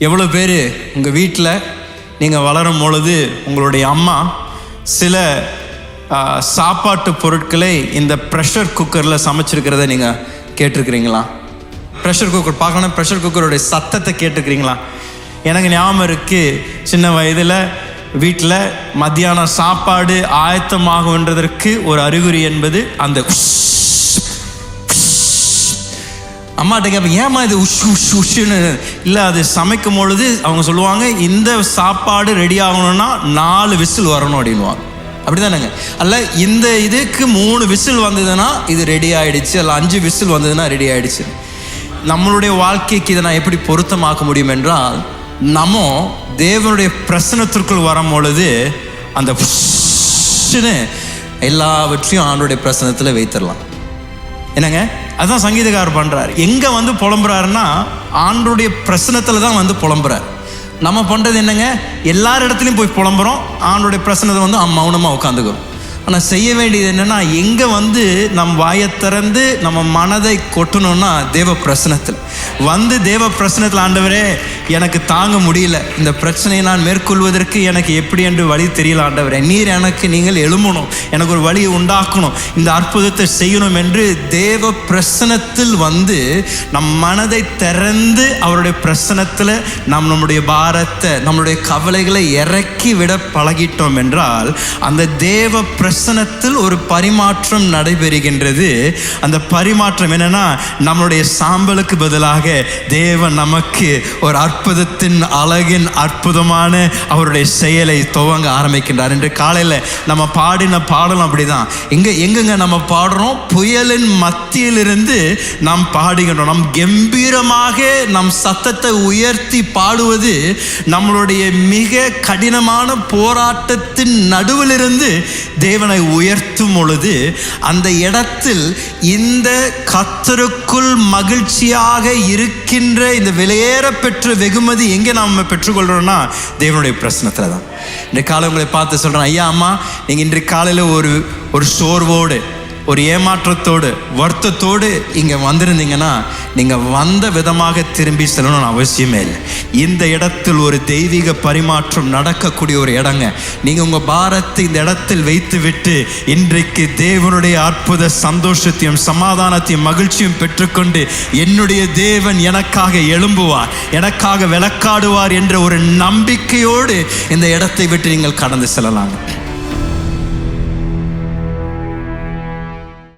எவ்வளோ பேர் உங்கள் வீட்டில் நீங்கள் வளரும் பொழுது உங்களுடைய அம்மா சில சாப்பாட்டு பொருட்களை இந்த ப்ரெஷர் குக்கரில் சமைச்சிருக்கிறத நீங்கள் கேட்டிருக்கிறீங்களா? ப்ரெஷர் குக்கர் பார்க்கணும் ப்ரெஷர் குக்கருடைய சத்தத்தை கேட்டிருக்கிறீங்களா? எனக்கு ஞாபகம் இருக்குது சின்ன வயதில் வீட்டில் மத்தியானம் சாப்பாடு ஆயத்தமாகுன்றதற்கு ஒரு அறிகுறி என்பது அந்த அம்மாட்ட கேட்பேன் ஏம்மா இது உஷ் உஷ் உஷ்னு இல்லை அது சமைக்கும் பொழுது அவங்க சொல்லுவாங்க இந்த சாப்பாடு ரெடி ஆகணும்னா நாலு விசில் வரணும் அப்படின்வாங்க அப்படிதானேங்க? அல்ல இந்த இதுக்கு மூணு விசில் வந்ததுன்னா இது ரெடி ஆகிடுச்சு அல்ல அஞ்சு விசில் வந்ததுன்னா ரெடி ஆகிடுச்சு நம்மளுடைய வாழ்க்கைக்கு இதை நான் எப்படி பொருத்தமாக்க முடியும் என்றால் நம்ம தேவனுடைய பிரசனத்திற்குள் வரும் பொழுது அந்த எல்லாவற்றையும் ஆண்டுடைய பிரசனத்தில் வைத்திடலாம் என்னங்க? அதுதான் சங்கீதக்காரர் பண்ணுறாரு எங்கே வந்து புலம்புறாருன்னா ஆண்டுடைய பிரசனத்தில் தான் வந்து புலம்புறார். நம்ம பண்ணுறது என்னங்க? எல்லார் இடத்துலையும் போய் புலம்புறோம். ஆண்டோடைய பிரசனத்தை வந்து மௌனமாக மௌனமா உட்காந்துக்கிறோம். ஆனால் செய்ய வேண்டியது என்னென்னா எங்கே வந்து நம் வாயை திறந்து நம்ம மனதை கொட்டணும்னா தேவ பிரசனத்தில். வந்து தேவ பிரசனத்தில் ஆண்டவரே எனக்கு தாங்க முடியல. இந்த பிரச்சனையை நான் மேற்கொள்வதற்கு எனக்கு எப்படி என்று வழி தெரியல ஆண்டவரே. நீர் எனக்கு நீங்கள் எழும்பணும். எனக்கு ஒரு வழியை உண்டாக்கணும். இந்த அற்புதத்தை செய்யணும் என்று தேவ பிரசனத்தில் வந்து நம் மனதை திறந்து அவருடைய பிரசனத்தில் நம் நம்முடைய பாரத்தை நம்மளுடைய கவலைகளை இறக்கி விட பழகிட்டோம் என்றால் அந்த தேவ பிரசனத்தில் ஒரு பரிமாற்றம் நடைபெறுகின்றது. அந்த பரிமாற்றம் என்னன்னா நம்மளுடைய சாம்பலுக்கு பதிலாக தேவன் நமக்கு ஒரு அற்புதத்தின் அழகின் அற்புதமான அவருடைய செயலை துவங்க ஆரம்பிக்கின்றார். என்று காலையில் நம்ம பாடின பாடலும் அப்படிதான். எங்க எங்கெங்க நம்ம பாடுறோம்? புயலின் மத்தியிலிருந்து நாம் பாடுகின்றோம். நம் கம்பீரமாக நம் சத்தத்தை உயர்த்தி பாடுவது நம்மளுடைய மிக கடினமான போராட்டத்தின் நடுவிலிருந்து தேவனை உயர்த்தும் பொழுது அந்த இடத்தில் இந்த கத்தருக்குள் மகிழ்ச்சியாக இருக்கின்ற இந்த விலையேற பெற்ற வெகுமதி எங்கே நாம் பெற்றுக்கொள்கிறோம்னா தேவனுடைய பிரச்சனத்தில் தான் இன்றைக்கு காலை உங்களை பார்த்து சொல்கிறேன் ஐயா அம்மா நீங்கள் இன்றைக்கு காலையில் ஒரு ஒரு சோர்வோடு ஒரு ஏமாற்றத்தோடு வருத்தத்தோடு இங்கே வந்திருந்தீங்கன்னா நீங்கள் வந்த விதமாக திரும்பி செல்லணும்னு அவசியமே இல்லை. இந்த இடத்தில் ஒரு தெய்வீக பரிமாற்றம் நடக்கக்கூடிய ஒரு இடங்க. நீங்கள் உங்கள் பாரத்தை இந்த இடத்தில் வைத்து விட்டு இன்றைக்கு தேவனுடைய அற்புத சந்தோஷத்தையும் சமாதானத்தையும் மகிழ்ச்சியும் பெற்றுக்கொண்டு என்னுடைய தேவன் எனக்காக எழும்புவார் எனக்காக விளக்காடுவார் என்ற ஒரு நம்பிக்கையோடு இந்த இடத்தை விட்டு நீங்கள் கடந்து செல்லலாங்க.